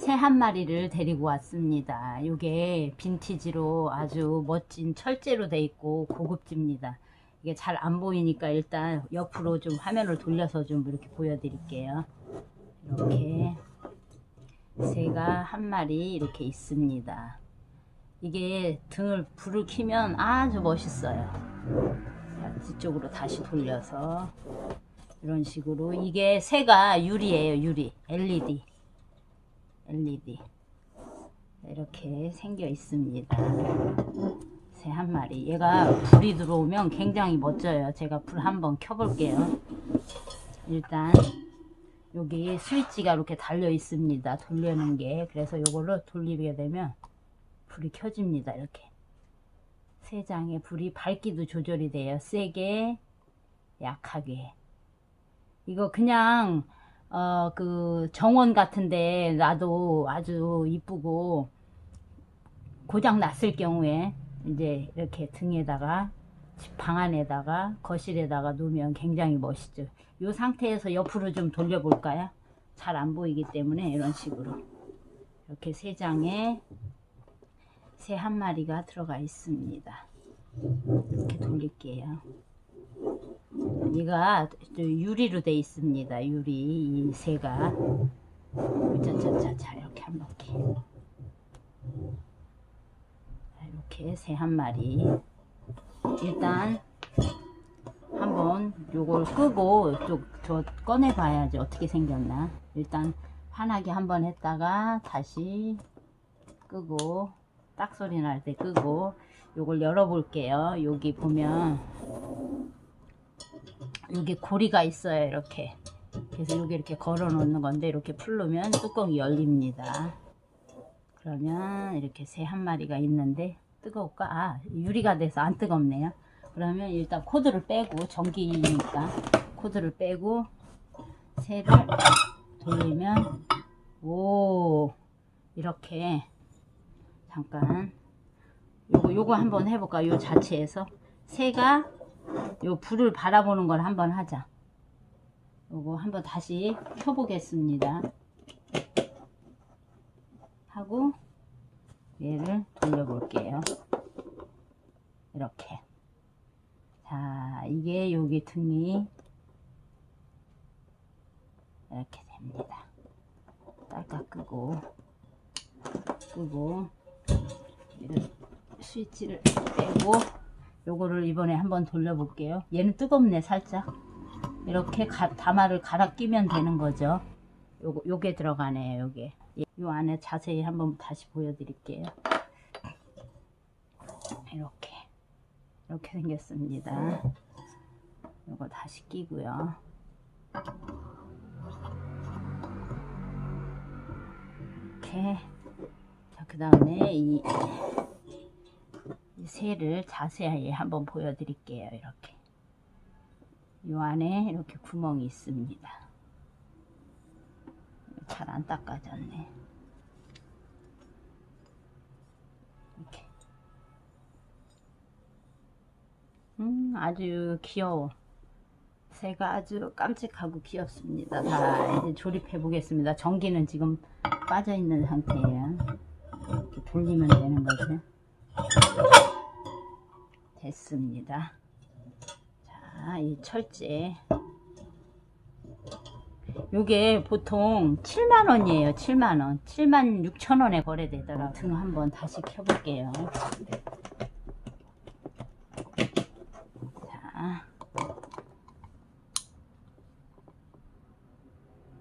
새 한 마리를 데리고 왔습니다. 이게 빈티지로 아주 멋진 철제로 돼 있고 고급집니다. 이게 잘 안 보이니까 일단 옆으로 좀 화면을 돌려서 좀 이렇게 보여드릴게요. 이렇게 새가 한 마리 이렇게 있습니다. 이게 등을 불을 켜면 아주 멋있어요. 자, 뒤쪽으로 다시 돌려서 이런 식으로 이게 새가 유리예요 유리 LED LED 이렇게 생겨 있습니다. 새 한 마리. 얘가 불이 들어오면 굉장히 멋져요. 제가 불 한번 켜볼게요. 일단 여기 스위치가 이렇게 달려 있습니다. 돌려는 게. 그래서 이거를 돌리게 되면 불이 켜집니다. 이렇게. 세 장의 불이 밝기도 조절이 돼요. 세게 약하게. 이거 그냥 어 그 정원 같은데 놔도 아주 이쁘고 고장 났을 경우에 이제 이렇게 등에다가 집방 안에다가 거실에다가 놓으면 굉장히 멋있죠. 이 상태에서 옆으로 좀 돌려볼까요? 잘 안 보이기 때문에 이런 식으로 이렇게 세 장에 새 한 마리가 들어가 있습니다. 이렇게 돌릴게요. 또 유리로 돼 있습니다. 유리 이 새가. 짜짜짜짜 이렇게 한 바퀴 자, 이렇게 새 한 마리. 일단 한번 요걸 끄고 또저 꺼내 봐야지 어떻게 생겼나. 일단 환하게 한번 했다가 다시 끄고 딱 소리 날 때 끄고 요걸 열어 볼게요. 여기 보면 여기 고리가 있어요 이렇게. 그래서 여기 이렇게 걸어 놓는 건데 이렇게 풀르면 뚜껑이 열립니다. 그러면 이렇게 새 한 마리가 있는데 뜨거울까? 아 유리가 돼서 안 뜨겁네요. 그러면 일단 코드를 빼고 전기니까 코드를 빼고 새를 돌리면 오 이렇게 잠깐 요거 요거 한번 해볼까 요? 자체에서. 새가 요 불을 바라보는 걸 한번 하자. 요거 한번 다시 켜보겠습니다. 하고 얘를 돌려볼게요. 이렇게. 자, 이게 여기 등이 이렇게 됩니다. 딸깍 끄고 끄고 스위치를 빼고 요거를 이번에 한번 돌려볼게요. 얘는 뜨겁네 살짝. 이렇게 가, 다마를 갈아 끼면 되는 거죠. 요거, 요게 들어가네요. 요게. 요 안에 자세히 한번 다시 보여드릴게요. 이렇게. 이렇게 생겼습니다. 요거 다시 끼고요. 이렇게. 자, 그 다음에 이이 새를 자세히 한번 보여드릴게요. 이렇게. 이 안에 이렇게 구멍이 있습니다. 잘 안 닦아졌네. 이렇게. 음, 아주 귀여워. 새가 아주 깜찍하고 귀엽습니다. 자, 이제 조립해 보겠습니다. 전기는 지금 빠져 있는 상태예요. 이렇게 돌리면 되는 거죠. 됐습니다. 자, 이 철제. 요게 보통 7만원이에요. 7만원. 7만 6천원에 거래되더라고요. 등 한번 다시 켜볼게요. 자.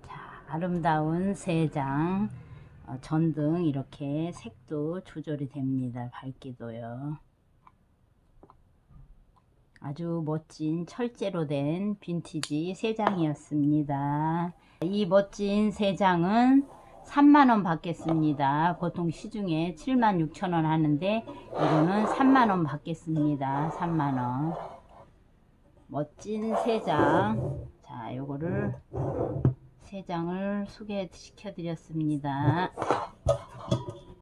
자, 아름다운 세장. 어, 전등 이렇게 색도 조절이 됩니다. 밝기도요. 아주 멋진 철제로 된 빈티지 3장이었습니다. 이 멋진 3장은 3만원 받겠습니다. 보통 시중에 7만 6천원 하는데 이거는 3만원 받겠습니다. 3만원. 멋진 3장. 자, 요거를 세 장을 소개시켜 드렸습니다.